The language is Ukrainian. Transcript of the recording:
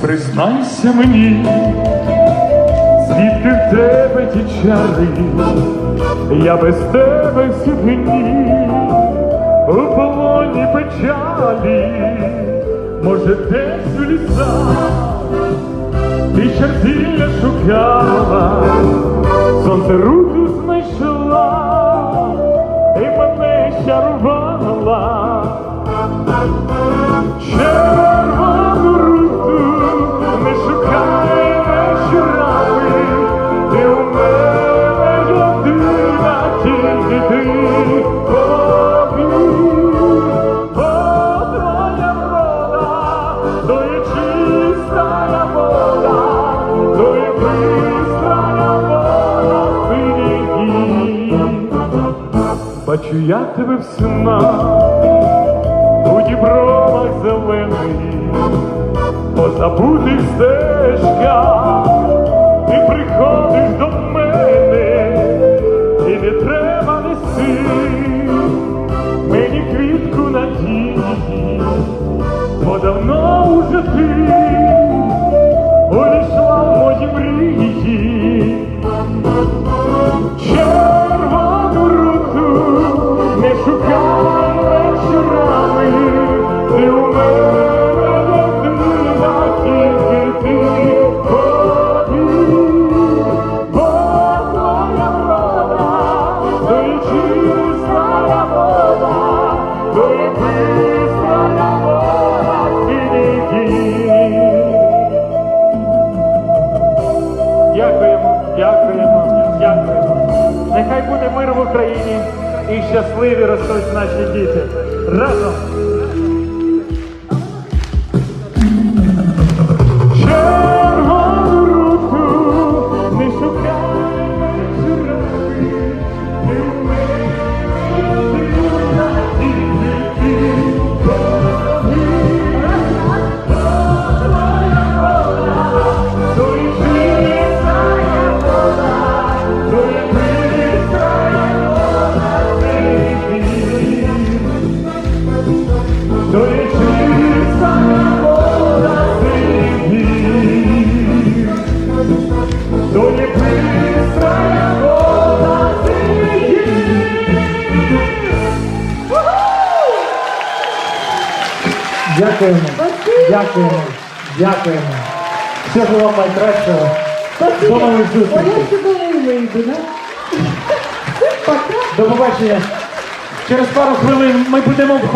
Признайся мені, звідки в тебе ті чари, я без тебе всі дні, у полоні печалі, може десь у лісах, ти чертіля шукала, сонце руку знайшла, і мене щарувала. Червону Бачу я тебе в снах, у дібровах зелених, по забутих стежках, ти приходиш до мене, і не треба нести мені квітку надії, бо давно уже ти увійшла в мої мрії. Дякуємо. Нехай буде мир в Україні і щасливі ростуть наші діти. Разом! Дякуємо. Дякуємо. Дякуємо. Всього вам найкращого. До нових зустрічей. До побачення. Через пару хвилин ми будемо в